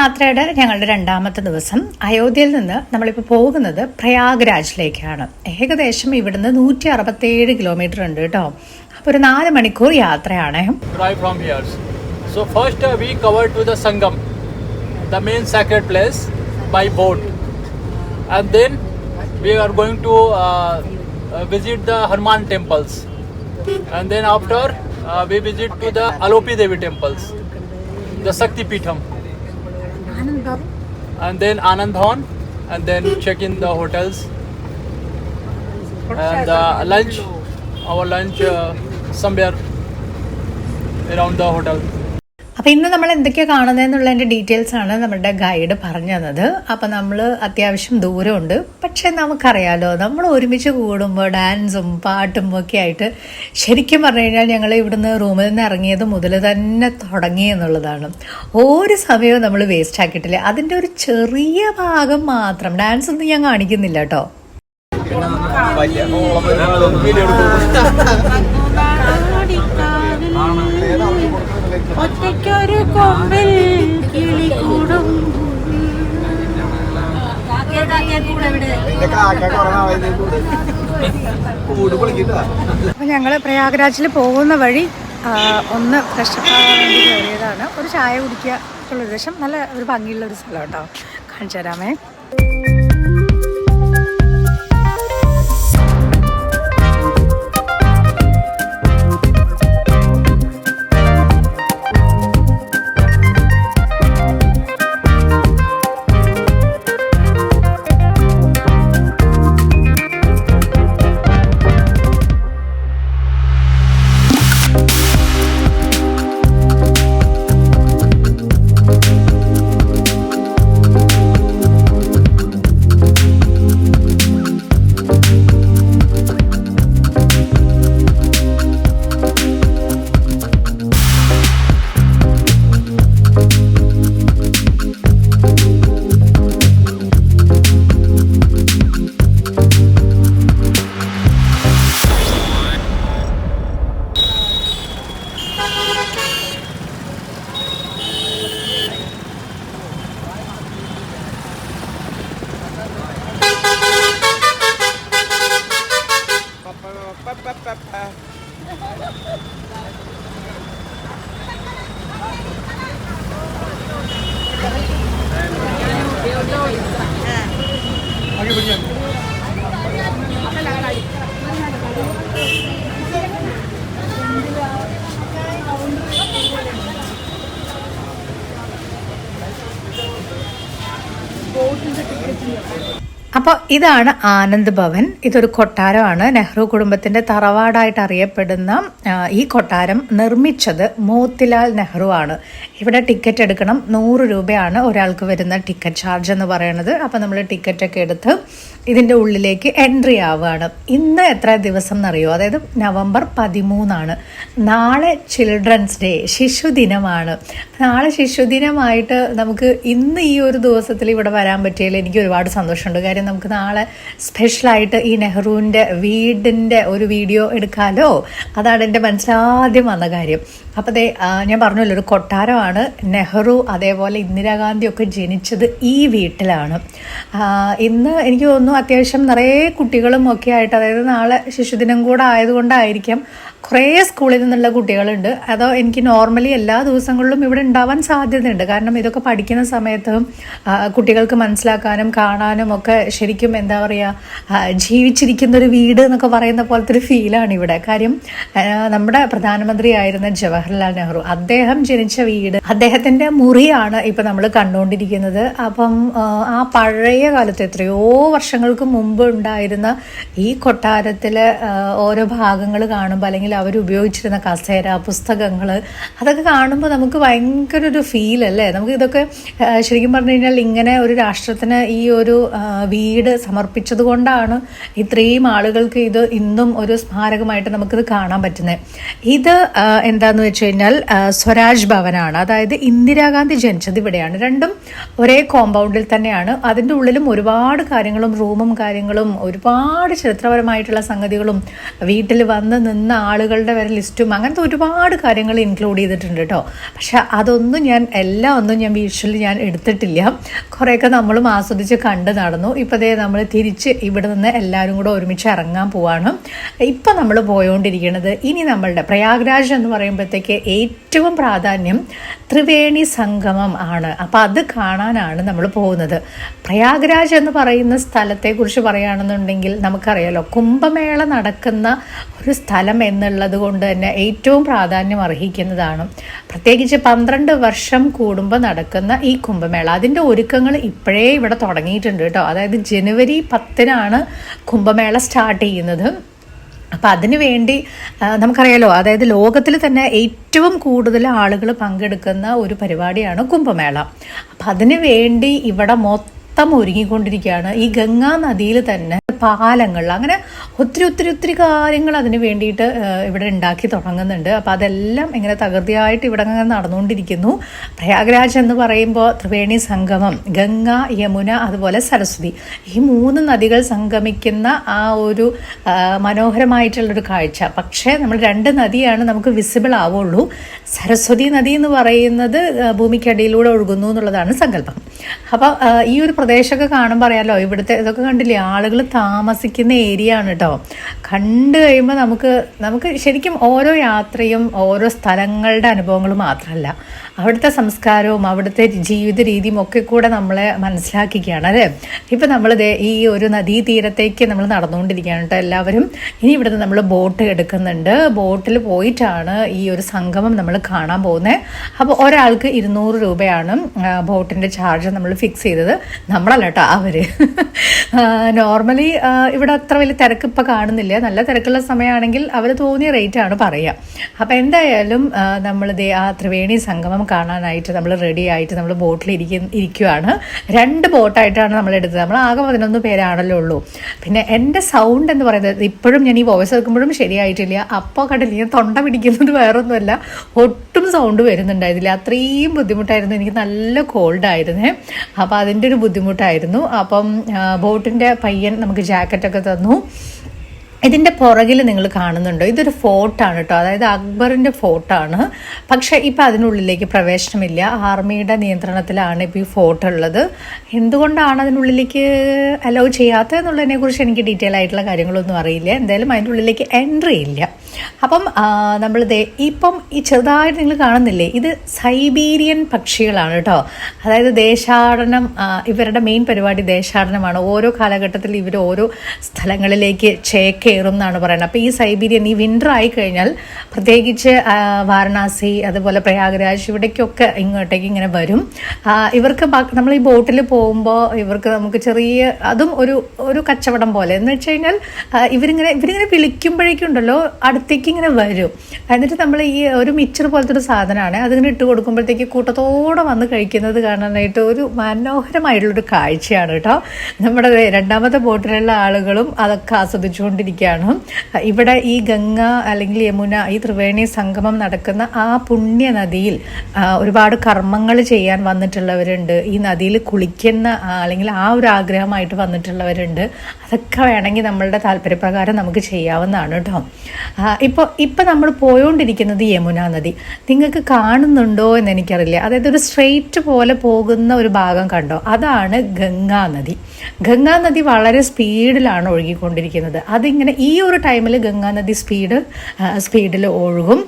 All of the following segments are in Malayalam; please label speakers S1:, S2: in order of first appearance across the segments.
S1: യാത്രയുടെ ഞങ്ങളുടെ രണ്ടാമത്തെ ദിവസം അയോധ്യയിൽ നിന്ന് നമ്മളിപ്പോൾ പോകുന്നത് പ്രയാഗ്രാജിലേക്കാണ് ഏകദേശം ഇവിടുന്ന് നൂറ്റി അറുപത്തേഴ് കിലോമീറ്റർ ഉണ്ട് കേട്ടോ അപ്പോൾ ഒരു നാല് മണിക്കൂർ യാത്രയാണ്.
S2: So first uh, we covered to the Sangam, the main sacred place by boat, and then we are going to uh, uh, visit the Hanuman temples, and then after uh, we visit to the Alopi Devi temples, the Sakti Pitham, and then Anandhavan, and then check in the hotels, and uh, lunch, our lunch uh, somewhere around the hotel.
S1: അപ്പോൾ ഇന്ന് നമ്മൾ എന്തൊക്കെയാണ് കാണുന്നതെന്നുള്ളതിന്റെ ഡീറ്റെയിൽസ് ആണ് നമ്മുടെ ഗൈഡ് പറഞ്ഞു തന്നത്. അപ്പോൾ നമ്മൾ അത്യാവശ്യം ദൂരമുണ്ട്. പക്ഷേ നമുക്കറിയാലോ നമ്മൾ ഒരുമിച്ച് കൂടുമ്പോൾ ഡാൻസും പാട്ടും ഒക്കെ ആയിട്ട് ശരിക്കും പറഞ്ഞു കഴിഞ്ഞാൽ ഞങ്ങൾ ഇവിടുന്ന് റൂമിൽ നിന്ന് ഇറങ്ങിയത് മുതൽ തന്നെ തുടങ്ങി എന്നുള്ളതാണ്. ഒരു സമയവും നമ്മൾ വേസ്റ്റ് ആക്കിയിട്ടില്ല. അതിന്റെ ഒരു ചെറിയ ഭാഗം മാത്രം. ഡാൻസ് ഒന്നും ഞാൻ കാണിക്കുന്നില്ല കേട്ടോ.
S3: ഒറ്റയ്ക്കൊരു കൊമ്പിൽ കിളി
S1: കൂടും. അപ്പൊ ഞങ്ങൾ പ്രയാഗ്രാജിൽ പോകുന്ന വഴി ഒന്ന് ഫ്രഷപ്പ് വേണ്ടി കയറിയതാണ്. ഒരു ചായ കുടിക്കുക ഉള്ള ഉദ്ദേശം നല്ല ഒരു ഭംഗിയുള്ള ഒരു സ്ഥലം കേട്ടോ. കാണിച്ചു തരാമേ. അപ്പോൾ ഇതാണ് ആനന്ദ് ഭവൻ. ഇതൊരു കൊട്ടാരമാണ്. നെഹ്റു കുടുംബത്തിന്റെ തറവാടായിട്ട് അറിയപ്പെടുന്ന ഈ കൊട്ടാരം നിർമ്മിച്ചത് മോത്തിലാൽ നെഹ്റു ആണ്. ഇവിടെ ടിക്കറ്റ് എടുക്കണം. നൂറ് രൂപയാണ് ഒരാൾക്ക് വരുന്ന ടിക്കറ്റ് ചാർജ് എന്ന് പറയുന്നത് അപ്പോൾ നമ്മൾ ടിക്കറ്റ് ഒക്കെ എടുത്ത് ഇതിന്റെ ഉള്ളിലേക്ക് എൻട്രി ആവുകയാണ്. ഇന്ന് എത്ര ദിവസം എന്നറിയോ? അതായത് നവംബർ പതിമൂന്നാണ്. നാളെ ചിൽഡ്രൻസ് ഡേ ശിശുദിനമാണ്. നാളെ ശിശുദിനമായിട്ട് നമുക്ക് ഇന്ന് ഈ ഒരു ദിവസത്തിൽ ഇവിടെ വരാൻ പറ്റിയതിൽ എനിക്ക് ഒരുപാട് സന്തോഷമുണ്ട്. കാര്യം നമുക്ക് നാളെ സ്പെഷ്യലായിട്ട് ഈ നെഹ്റുവിന്റെ വീടിന്റെ ഒരു വീഡിയോ എടുക്കാലോ? അതാണ് എന്റെ മനസ്സിലാദ്യം വന്ന കാര്യം. അപ്പോൾ ദേ ഞാൻ പറഞ്ഞല്ലോ ഒരു കൊട്ടാരമാണ് നെഹ്റു അതേപോലെ ഇന്ദിരാഗാന്ധി ഒക്കെ ജനിച്ചത് ഈ വീട്ടിലാണ്. ഇന്ന് എനിക്ക് തോന്നുന്നു അത്യാവശ്യം നിറയെ കുട്ടികളും ഒക്കെ ആയിട്ട് അതായത് നാളെ ശിശുദിനം കൂടെ ആയതുകൊണ്ടായിരിക്കാം കുറേ സ്കൂളിൽ നിന്നുള്ള കുട്ടികളുണ്ട്. അതോ എനിക്ക് നോർമലി എല്ലാ ദിവസങ്ങളിലും ഇവിടെ ഉണ്ടാവാൻ സാധ്യതയുണ്ട്. കാരണം ഇതൊക്കെ പഠിക്കുന്ന സമയത്തും കുട്ടികൾക്ക് മനസ്സിലാക്കാനും കാണാനും ഒക്കെ ശരിക്കും എന്താ പറയുക ജീവിച്ചിരിക്കുന്ന ഒരു വീട് എന്നൊക്കെ പറയുന്ന പോലത്തെ ഒരു ഫീലാണ് ഇവിടെ. കാര്യം നമ്മുടെ പ്രധാനമന്ത്രി ആയിരുന്ന ജവഹർലാൽ നെഹ്റു അദ്ദേഹം ജനിച്ച വീട് അദ്ദേഹത്തിന്റെ മുറിയാണ് ഇപ്പൊ നമ്മൾ കണ്ടുകൊണ്ടിരിക്കുന്നത്. അപ്പം ആ, പഴയ കാലത്ത് എത്രയോ വർഷങ്ങൾക്ക് മുമ്പ് ഉണ്ടായിരുന്ന ഈ കൊട്ടാരത്തിലെ ഓരോ ഭാഗങ്ങൾ കാണുമ്പോൾ അല്ലെങ്കിൽ അവർ ഉപയോഗിച്ചിരുന്ന കസേര പുസ്തകങ്ങൾ അതൊക്കെ കാണുമ്പോൾ നമുക്ക് ഭയങ്കര ഒരു ഫീൽ അല്ലേ നമുക്ക് ഇതൊക്കെ ശരിക്കും പറഞ്ഞു കഴിഞ്ഞാൽ ഇങ്ങനെ ഒരു രാഷ്ട്രത്തിന് ഈ ഒരു ആ, വീട് സമർപ്പിച്ചത് കൊണ്ടാണ് ഇത്രയും ആളുകൾക്ക് ഇത് ഇന്നും ഒരു സ്മാരകമായിട്ട് നമുക്കിത് കാണാൻ പറ്റുന്നത് ഇത് എന്താന്ന് വെച്ച് കഴിഞ്ഞാൽ സ്വരാജ് ഭവനാണ്. അതായത് ഇന്ദിരാഗാന്ധി ജനിച്ചത് ഇവിടെയാണ്. രണ്ടും ഒരേ കോമ്പൗണ്ടിൽ തന്നെയാണ്. അതിന്റെ ഉള്ളിലും ഒരുപാട് കാര്യങ്ങളും റൂമും കാര്യങ്ങളും ഒരുപാട് ചരിത്രപരമായിട്ടുള്ള സംഗതികളും വീട്ടിൽ വന്ന് നിന്ന ആളുകളുടെ വരെ ലിസ്റ്റും അങ്ങനത്തെ ഒരുപാട് കാര്യങ്ങൾ ഇൻക്ലൂഡ് ചെയ്തിട്ടുണ്ട് കേട്ടോ പക്ഷെ അതൊന്നും ഞാൻ എല്ലാം ഒന്നും ഞാൻ വിഷ്വലി ഞാൻ എടുത്തിട്ടില്ല. കുറേയൊക്കെ നമ്മളും ആസ്വദിച്ച് കണ്ട് നടന്നു. ഇപ്പോൾ ദേ നമ്മൾ തിരിച്ച് ഇവിടെ നിന്ന് എല്ലാവരും കൂടെ ഒരുമിച്ച് ഇറങ്ങാൻ പോവാണ്. ഇപ്പം നമ്മൾ പോയോണ്ടിരിക്കുന്നത് ഇനി നമ്മളുടെ പ്രയാഗ്രാജ് എന്ന് പറയുമ്പോഴത്തേക്ക് ഏറ്റവും പ്രാധാന്യം ത്രിവേണി സംഗമം ആണ്. അപ്പം അത് കാണാനാണ് നമ്മൾ പോകുന്നത്. പ്രയാഗ്രാജ് എന്ന് പറയുന്ന സ്ഥലത്തെക്കുറിച്ച് പറയുകയാണെന്നുണ്ടെങ്കിൽ നമുക്കറിയാലോ കുംഭമേള നടക്കുന്ന ഒരു സ്ഥലം എന്നുള്ളത് കൊണ്ട് തന്നെ ഏറ്റവും പ്രാധാന്യം അർഹിക്കുന്നതാണ്. പ്രത്യേകിച്ച് പന്ത്രണ്ട് വർഷം കൂടുമ്പോൾ നടക്കുന്ന ഈ കുംഭമേള. അതിന്റെ ഒരുക്കങ്ങൾ ഇപ്പോഴേ ഇവിടെ തുടങ്ങിയിട്ടുണ്ട് കേട്ടോ. അതായത് ജനുവരി പത്തിനാണ് കുംഭമേള സ്റ്റാർട്ട് ചെയ്യുന്നത്. അപ്പം അതിനു വേണ്ടി നമുക്കറിയാലോ അതായത് ലോകത്തിൽ തന്നെ ഏറ്റവും കൂടുതൽ ആളുകൾ പങ്കെടുക്കുന്ന ഒരു പരിപാടിയാണ് കുംഭമേള. അപ്പം അതിനു വേണ്ടി ഇവിടെ മൊത്തം ഒരുങ്ങിക്കൊണ്ടിരിക്കുകയാണ്. ഈ ഗംഗാ നദിയിൽ തന്നെ പാലങ്ങൾ അങ്ങനെ ഒത്തിരി ഒത്തിരി ഒത്തിരി കാര്യങ്ങൾ അതിന് വേണ്ടിയിട്ട് ഇവിടെ ഉണ്ടാക്കി തുടങ്ങുന്നുണ്ട്. അപ്പോൾ അതെല്ലാം ഇങ്ങനെ തകൃതിയായിട്ട് ഇവിടെ അങ്ങനെ നടന്നുകൊണ്ടിരിക്കുന്നു. പ്രയാഗ്രാജ് എന്ന് പറയുമ്പോൾ ത്രിവേണി സംഗമം ഗംഗ യമുന അതുപോലെ സരസ്വതി. ഈ മൂന്ന് നദികൾ സംഗമിക്കുന്ന ആ ഒരു മനോഹരമായിട്ടുള്ളൊരു കാഴ്ച. പക്ഷേ നമ്മൾ രണ്ട് നദിയാണ് നമുക്ക് വിസിബിൾ ആവുള്ളൂ. സരസ്വതി നദി എന്ന് പറയുന്നത് ഭൂമിക്കടിയിലൂടെ ഒഴുകുന്നു എന്നുള്ളതാണ് സങ്കല്പം. അപ്പോൾ ഈ ഒരു പ്രദേശമൊക്കെ കാണുമ്പോൾ അറിയാലോ ഇവിടുത്തെ ഇതൊക്കെ കണ്ടില്ലേ ആളുകൾ താമസിക്കുന്ന ഏരിയ ആണ് കേട്ടോ കണ്ടു കഴിയുമ്പോൾ നമുക്ക് നമുക്ക് ശരിക്കും ഓരോ യാത്രയും ഓരോ സ്ഥലങ്ങളുടെ അനുഭവങ്ങൾ മാത്രമല്ല അവിടുത്തെ സംസ്കാരവും അവിടുത്തെ ജീവിത രീതിയും ഒക്കെ കൂടെ നമ്മളെ മനസ്സിലാക്കിക്കുകയാണ് അല്ലേ? ഇപ്പം നമ്മൾ ഈ ഒരു നദീ തീരത്തേക്ക് നമ്മൾ നടന്നുകൊണ്ടിരിക്കുകയാണ് കേട്ടോ എല്ലാവരും. ഇനി ഇവിടുന്ന് നമ്മൾ ബോട്ട് എടുക്കുന്നുണ്ട്. ബോട്ടിൽ പോയിട്ടാണ് ഈ ഒരു സംഗമം നമ്മൾ കാണാൻ പോകുന്നത് അപ്പോൾ ഒരാൾക്ക് ഇരുന്നൂറ് രൂപയാണ് ബോട്ടിന്റെ ചാർജ് നമ്മൾ ഫിക്സ് ചെയ്തത്. നമ്മളല്ല കേട്ടോ അവർ നോർമലി ഇവിടെ അത്ര വലിയ തിരക്ക് ഇപ്പം കാണുന്നില്ല. നല്ല തിരക്കുള്ള സമയമാണെങ്കിൽ അവർ തോന്നിയ റേറ്റ് ആണ് പറയുക അപ്പം എന്തായാലും നമ്മൾ ദേ ആ ത്രിവേണി സംഗമം കാണാനായിട്ട് നമ്മൾ റെഡി ആയിട്ട് നമ്മൾ ബോട്ടിൽ ഇരിക്കുന്ന ഇരിക്കുവാണ്. രണ്ട് ബോട്ടായിട്ടാണ് നമ്മൾ എടുത്തത്. നമ്മൾ ആകെ പതിനൊന്ന് പേരാണല്ലോ ഉള്ളൂ. പിന്നെ എന്റെ സൗണ്ട് എന്ന് പറയുന്നത് ഇപ്പോഴും ഞാൻ ഈ വോയിസ് എടുക്കുമ്പോഴും ശരിയായിട്ടില്ല. അപ്പോൾ കണ്ടില്ല ഞാൻ തൊണ്ട പിടിക്കുന്നത് വേറൊന്നുമല്ല. ഒട്ടും സൗണ്ട് വരുന്നുണ്ടായിരുന്നില്ല. അത്രയും ബുദ്ധിമുട്ടായിരുന്നു. എനിക്ക് നല്ല കോൾഡ് ആയിരുന്നേ. അപ്പോൾ അതിന്റെ ഒരു ബുദ്ധിമുട്ടായിരുന്നു. അപ്പം ബോട്ടിന്റെ പയ്യൻ നമുക്ക് ജാക്കറ്റൊക്കെ തന്നു. ഇതിന്റെ പുറകിൽ നിങ്ങൾ കാണുന്നുണ്ടോ. ഇതൊരു ഫോർട്ടാണ് കേട്ടോ അതായത് അക്ബറിന്റെ ഫോർട്ടാണ് പക്ഷേ ഇപ്പം അതിനുള്ളിലേക്ക് പ്രവേശനമില്ല. ആർമിയുടെ നിയന്ത്രണത്തിലാണ് ഇപ്പോൾ ഈ ഫോർട്ട് ഉള്ളത്. എന്തുകൊണ്ടാണ് അതിനുള്ളിലേക്ക് അലൗ ചെയ്യാത്തത് എന്നുള്ളതിനെക്കുറിച്ച് എനിക്ക് ഡീറ്റെയിൽ ആയിട്ടുള്ള കാര്യങ്ങളൊന്നും അറിയില്ല. എന്തായാലും അതിന്റെ ഉള്ളിലേക്ക് എൻട്രി ഇല്ല. അപ്പം നമ്മൾ ഇപ്പം ഈ ചെറുതായിട്ട് നിങ്ങൾ കാണുന്നില്ലേ ഇത് സൈബീരിയൻ പക്ഷികളാണ് കേട്ടോ. അതായത് ദേശാടനം ഇവരുടെ മെയിൻ പരിപാടി ദേശാടനമാണ്. ഓരോ കാലഘട്ടത്തിൽ ഇവർ ഓരോ സ്ഥലങ്ങളിലേക്ക് ചേക്കേറും എന്നാണ് പറയുന്നത്. അപ്പോൾ ഈ സൈബീരിയൻ ഈ വിന്റർ ആയി കഴിഞ്ഞാൽ പ്രത്യേകിച്ച് വാരണാസി അതുപോലെ പ്രയാഗ്രാജ് ഇവിടേക്കൊക്കെ ഇങ്ങോട്ടേക്ക് ഇങ്ങനെ വരും. ഇവർക്ക് നമ്മൾ ഈ ബോട്ടിൽ പോകുമ്പോൾ ഇവർക്ക് നമുക്ക് ചെറിയ അതും ഒരു ഒരു കച്ചവടം പോലെ. എന്ന് വെച്ച് കഴിഞ്ഞാൽ ഇവരിങ്ങനെ ഇവരിങ്ങനെ വിളിക്കുമ്പോഴേക്കും ഉണ്ടല്ലോ അടുത്തേക്ക് ഇങ്ങനെ വരും. എന്നിട്ട് നമ്മൾ ഈ ഒരു മിച്ചർ പോലത്തെ ഒരു സാധനമാണ് അതിങ്ങനെ ഇട്ട് കൊടുക്കുമ്പോഴത്തേക്ക് കൂട്ടത്തോടെ വന്ന് കഴിക്കുന്നത് കാണാനായിട്ട് ഒരു മനോഹരമായിട്ടുള്ളൊരു കാഴ്ചയാണ് കേട്ടോ. നമ്മുടെ രണ്ടാമത്തെ ബോട്ടിലുള്ള ആളുകളും അതൊക്കെ ആസ്വദിച്ചുകൊണ്ടിരിക്കുകയാണ്. ഇവിടെ ഈ ഗംഗ അല്ലെങ്കിൽ യമുന ഈ ത്രിവേണി സംഗമം നടക്കുന്ന ആ പുണ്യ നദിയിൽ ഒരുപാട് കർമ്മങ്ങൾ ചെയ്യാൻ വന്നിട്ടുള്ളവരുണ്ട്. ഈ നദിയിൽ കുളിക്കുന്ന അല്ലെങ്കിൽ ആ ഒരു ആഗ്രഹമായിട്ട് വന്നിട്ടുള്ളവരുണ്ട്. അതൊക്കെ വേണമെങ്കിൽ നമ്മളുടെ താല്പര്യപ്രകാരം നമുക്ക് ചെയ്യാവുന്നതാണ് കേട്ടോ. ഇപ്പോൾ ഇപ്പം നമ്മൾ പോയോണ്ടിരിക്കുന്നത് യമുന നദി. നിങ്ങൾക്ക് കാണുന്നുണ്ടോ എന്ന് എനിക്കറിയില്ല അതായത് ഒരു സ്ട്രെയിറ്റ് പോലെ പോകുന്ന ഒരു ഭാഗം കണ്ടോ? അതാണ് ഗംഗാ നദി. ഗംഗാ നദി വളരെ സ്പീഡിലാണ് ഒഴുകിക്കൊണ്ടിരിക്കുന്നത്. അതിങ്ങനെ ഈ ഒരു ടൈമിൽ ഗംഗാ നദി സ്പീഡ് സ്പീഡിൽ ഒഴുകും.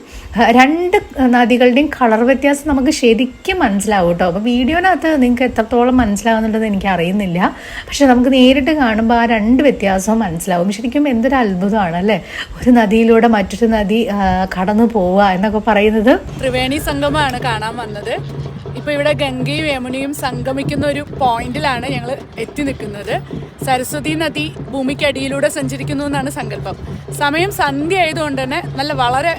S1: രണ്ട് നദികളുടെയും കളർ വ്യത്യാസം നമുക്ക് ശരിക്കും മനസ്സിലാവും കേട്ടോ. അപ്പോൾ വീഡിയോനകത്ത് നിങ്ങൾക്ക് എത്രത്തോളം മനസ്സിലാവുന്നുണ്ടെന്ന് എനിക്ക് അറിയുന്നില്ല. പക്ഷെ നമുക്ക് നേരിട്ട് കാണുമ്പോൾ ആ രണ്ട് വ്യത്യാസവും മനസ്സിലാവും. ശരിക്കും എന്തൊരു അത്ഭുതമാണ് അല്ലേ? ഒരു നദിയിലൂടെ മറ്റൊരു നദി കടന്നു പോവുക എന്നൊക്കെ പറയുന്നത്.
S4: ത്രിവേണി സംഗമമാണ് കാണാൻ വന്നത്. ഇപ്പോൾ ഇവിടെ ഗംഗയും യമുനയും സംഗമിക്കുന്ന ഒരു പോയിന്റിലാണ് ഞങ്ങൾ എത്തി നിൽക്കുന്നത്. സരസ്വതി നദി ഭൂമിക്കടിയിലൂടെ സഞ്ചരിക്കുന്നു എന്നാണ് സങ്കല്പം. സമയം സന്ധ്യ ആയതുകൊണ്ട് തന്നെ നല്ല വളരെ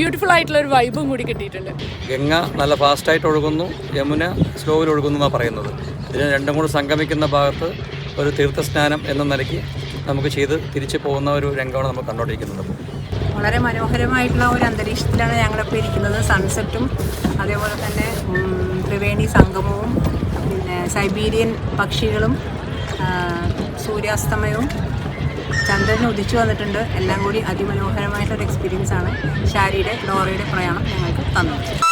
S4: ബ്യൂട്ടിഫുൾ ആയിട്ടുള്ള ഒരു വൈബും കൂടി കിട്ടിയിട്ടുണ്ട്.
S5: ഗംഗ നല്ല ഫാസ്റ്റായിട്ട് ഒഴുകുന്നു യമുന സ്ലോവിൽ ഒഴുകുന്നു എന്നാണ് പറയുന്നത്. ഇതിന് രണ്ടും കൂടി സംഗമിക്കുന്ന ഭാഗത്ത് ഒരു തീർത്ഥസ്നാനം എന്ന നിലയ്ക്ക് നമുക്ക് ചെയ്ത് തിരിച്ചു പോകുന്ന ഒരു രംഗമാണ് നമ്മൾ കണ്ടുകൊണ്ടിരിക്കുന്നത്
S6: വളരെ മനോഹരമായിട്ടുള്ള ഒരു അന്തരീക്ഷത്തിലാണ് ഞങ്ങളിപ്പോൾ ഇരിക്കുന്നത്. സൺസെറ്റും അതേപോലെ തന്നെ ത്രിവേണി സംഗമവും പിന്നെ സൈബീരിയൻ പക്ഷികളും സൂര്യാസ്തമയവും ചന്ദ്രൻ ഉദിച്ചു വന്നിട്ടുണ്ട്. എല്ലാം കൂടി അതിമനോഹരമായിട്ടൊരു എക്സ്പീരിയൻസ് ആണ്. ഷാരിയുടെ ഡോറയുടെ പ്രയാണം ഞങ്ങൾക്ക് തന്നത്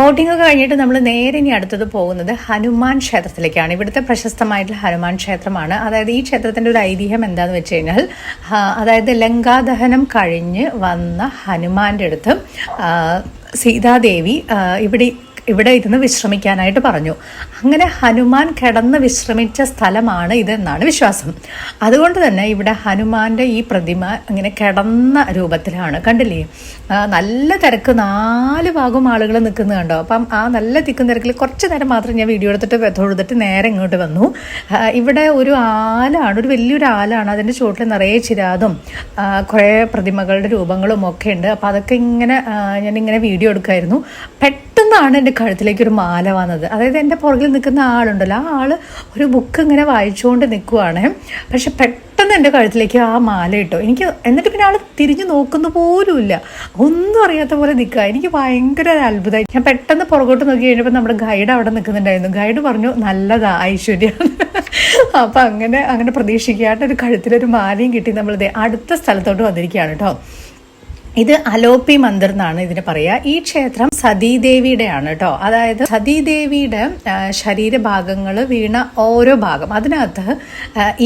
S1: ബോട്ടിംഗ് കഴിഞ്ഞിട്ട് നമ്മൾ നേരെ ഇനി അടുത്തത് പോകുന്നത് ഹനുമാൻ ക്ഷേത്രത്തിലേക്കാണ്. ഇവിടുത്തെ പ്രശസ്തമായിട്ടുള്ള ഹനുമാൻ ക്ഷേത്രമാണ്. അതായത് ഈ ക്ഷേത്രത്തിന്റെ ഒരു ഐതിഹ്യം എന്താന്ന് വെച്ച് കഴിഞ്ഞാൽ അതായത് ലങ്കാദഹനം കഴിഞ്ഞ് വന്ന ഹനുമാന്റെ അടുത്ത് സീതാദേവി ഇവിടെ ഇവിടെ ഇരുന്ന് വിശ്രമിക്കാനായിട്ട് പറഞ്ഞു. അങ്ങനെ ഹനുമാൻ കിടന്ന് വിശ്രമിച്ച സ്ഥലമാണ് ഇതെന്നാണ് വിശ്വാസം. അതുകൊണ്ട് തന്നെ ഇവിടെ ഹനുമാന്റെ ഈ പ്രതിമ ഇങ്ങനെ കിടന്ന രൂപത്തിലാണ്. കണ്ടില്ലേ? നല്ല തിരക്ക്. നാല് ഭാഗം ആളുകൾ നിൽക്കുന്നത് കണ്ടോ? അപ്പം ആ നല്ല തിക്കും തിരക്കിൽ കുറച്ച് നേരം മാത്രം ഞാൻ വീഡിയോ എടുത്തിട്ട് തൊഴുതിട്ട് നേരെ ഇങ്ങോട്ട് വന്നു. ഇവിടെ ഒരു ആലാണ് ഒരു വലിയൊരു ആലാണ്. അതിന്റെ ചുവട്ടിൽ നിറയെ ചിരാതും കുറേ പ്രതിമകളുടെ രൂപങ്ങളും ഒക്കെ ഉണ്ട്. അപ്പം അതൊക്കെ ഇങ്ങനെ ഞാനിങ്ങനെ വീഡിയോ എടുക്കുമായിരുന്നു. പെട്ടെന്നാണ് എന്റെ കഴുത്തിലേക്ക് ഒരു മാല വന്നത്. അതായത് എന്റെ പുറകിൽ നിൽക്കുന്ന ആളുണ്ടല്ലോ ആ ആൾ ഒരു ബുക്ക് ഇങ്ങനെ വായിച്ചുകൊണ്ട് നിൽക്കുവാണ്. പക്ഷെ പെട്ടെന്ന് എന്റെ കഴുത്തിലേക്ക് ആ മാല ഇട്ടു. എനിക്ക് എന്നിട്ട് പിന്നെ ആൾ തിരിഞ്ഞു നോക്കുന്ന പോലുമില്ല ഒന്നും അറിയാത്ത പോലെ നിൽക്കുക. എനിക്ക് ഭയങ്കര ഒരു അത്ഭുതമായി. ഞാൻ പെട്ടെന്ന് പുറകോട്ട് നോക്കി കഴിഞ്ഞപ്പോൾ നമ്മുടെ ഗൈഡ് അവിടെ നിൽക്കുന്നുണ്ടായിരുന്നു. ഗൈഡ് പറഞ്ഞു നല്ലതാ ഐശ്വര്യ. അപ്പം അങ്ങനെ അങ്ങനെ പ്രതീക്ഷിക്കാണ്ട് ഒരു കഴുത്തിലൊരു മാലയും കിട്ടി നമ്മളിത് അടുത്ത സ്ഥലത്തോട്ട് വന്നിരിക്കുകയാണ് കേട്ടോ. ഇത് അലോപ്പി മന്ദിർ എന്നാണ് ഇതിന് പറയുക. ഈ ക്ഷേത്രം സതീദേവിയുടെ ആണ് കേട്ടോ അതായത് സതീദേവിയുടെ ശരീരഭാഗങ്ങൾ വീണ ഓരോ ഭാഗം. അതിനകത്ത്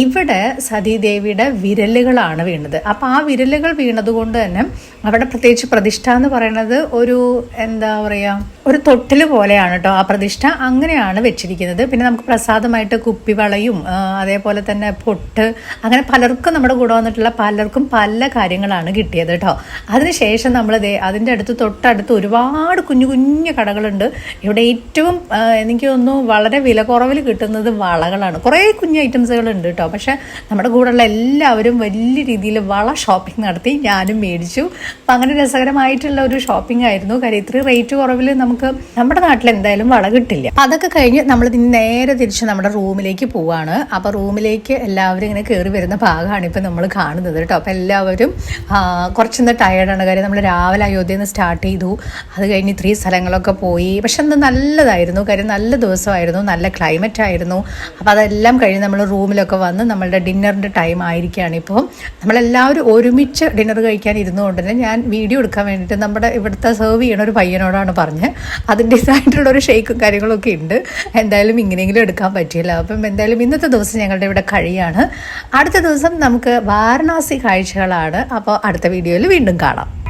S1: ഇവിടെ സതീദേവിയുടെ വിരലുകളാണ് വീണത്. അപ്പോൾ ആ വിരലുകൾ വീണതുകൊണ്ട് തന്നെ അവിടെ പ്രത്യേകിച്ച് പ്രതിഷ്ഠ എന്ന് പറയുന്നത് ഒരു എന്താ പറയുക ഒരു തൊട്ടിൽ പോലെയാണ് കേട്ടോ ആ പ്രതിഷ്ഠ. അങ്ങനെയാണ് വെച്ചിരിക്കുന്നത്. പിന്നെ നമുക്ക് പ്രസാദമായിട്ട് കുപ്പിവളയും വളയും അതേപോലെ തന്നെ പൊട്ട് അങ്ങനെ പലർക്കും നമ്മുടെ കൂടെ വന്നിട്ടുള്ള പലർക്കും പല കാര്യങ്ങളാണ് കിട്ടിയത് കേട്ടോ അതിനുശേഷം നമ്മൾ അതിന്റെ അടുത്ത് തൊട്ടടുത്ത് ഒരുപാട് കുഞ്ഞു കുഞ്ഞു കടകളുണ്ട്. ഇവിടെ ഏറ്റവും എനിക്ക് തോന്നുന്നു വളരെ വില കുറവിൽ കിട്ടുന്നത് വളകളാണ്. കുറേ കുഞ്ഞു ഐറ്റംസുകൾ ഉണ്ട് കേട്ടോ പക്ഷെ നമ്മുടെ കൂടെയുള്ള എല്ലാവരും വലിയ രീതിയിൽ വള ഷോപ്പിംഗ് നടത്തി ഞാനും മേടിച്ചു. അപ്പം അങ്ങനെ രസകരമായിട്ടുള്ള ഒരു ഷോപ്പിംഗ് ആയിരുന്നു. കാര്യം ഇത്രയും റേറ്റ് കുറവിൽ നമുക്ക് നമ്മുടെ നാട്ടിൽ എന്തായാലും വള കിട്ടില്ല അപ്പം അതൊക്കെ കഴിഞ്ഞ് നമ്മൾ നേരെ തിരിച്ച് നമ്മുടെ റൂമിലേക്ക് പോവാണ്. അപ്പൊ റൂമിലേക്ക് എല്ലാവരും ഇങ്ങനെ കയറി വരുന്ന ഭാഗമാണ് ഇപ്പം നമ്മൾ കാണുന്നത് കേട്ടോ. അപ്പം എല്ലാവരും കുറച്ചൊന്ന് ടയർഡാണ് കാര്യം നമ്മൾ രാവിലെ അയോധ്യയിൽ നിന്ന് സ്റ്റാർട്ട് ചെയ്തു. അത് കഴിഞ്ഞ് ഇത്രയും സ്ഥലങ്ങളൊക്കെ പോയി. പക്ഷെ അത് നല്ലതായിരുന്നു. കാര്യം നല്ല ദിവസമായിരുന്നു. നല്ല ക്ലൈമറ്റ് ആയിരുന്നു. അപ്പൊ അതെല്ലാം കഴിഞ്ഞ് നമ്മൾ റൂമിലൊക്കെ വന്ന് നമ്മളുടെ ഡിന്നറിന്റെ ടൈം ആയിരിക്കുകയാണ് ഇപ്പോൾ നമ്മളെല്ലാവരും ഒരുമിച്ച് ഡിന്നർ കഴിക്കാൻ ഇരുന്നുകൊണ്ട് തന്നെ ഞാൻ വീഡിയോ എടുക്കാൻ വേണ്ടിയിട്ട് നമ്മുടെ ഇവിടുത്തെ സെർവ് ചെയ്യണ ഒരു പയ്യനോടാണ് പറഞ്ഞ്. അതിന്റെതായിട്ടുള്ള ഒരു ഷേക്കും കാര്യങ്ങളൊക്കെ ഉണ്ട്. എന്തായാലും ഇങ്ങനെയെങ്കിലും എടുക്കാൻ പറ്റിയില്ല. അപ്പം എന്തായാലും ഇന്നത്തെ ദിവസം ഞങ്ങളുടെ ഇവിടെ കഴിയാണ്. അടുത്ത ദിവസം നമുക്ക് വാരണാസി കാഴ്ചകളാണ്. അപ്പോൾ അടുത്ത വീഡിയോയിൽ വീണ്ടും കാണാം.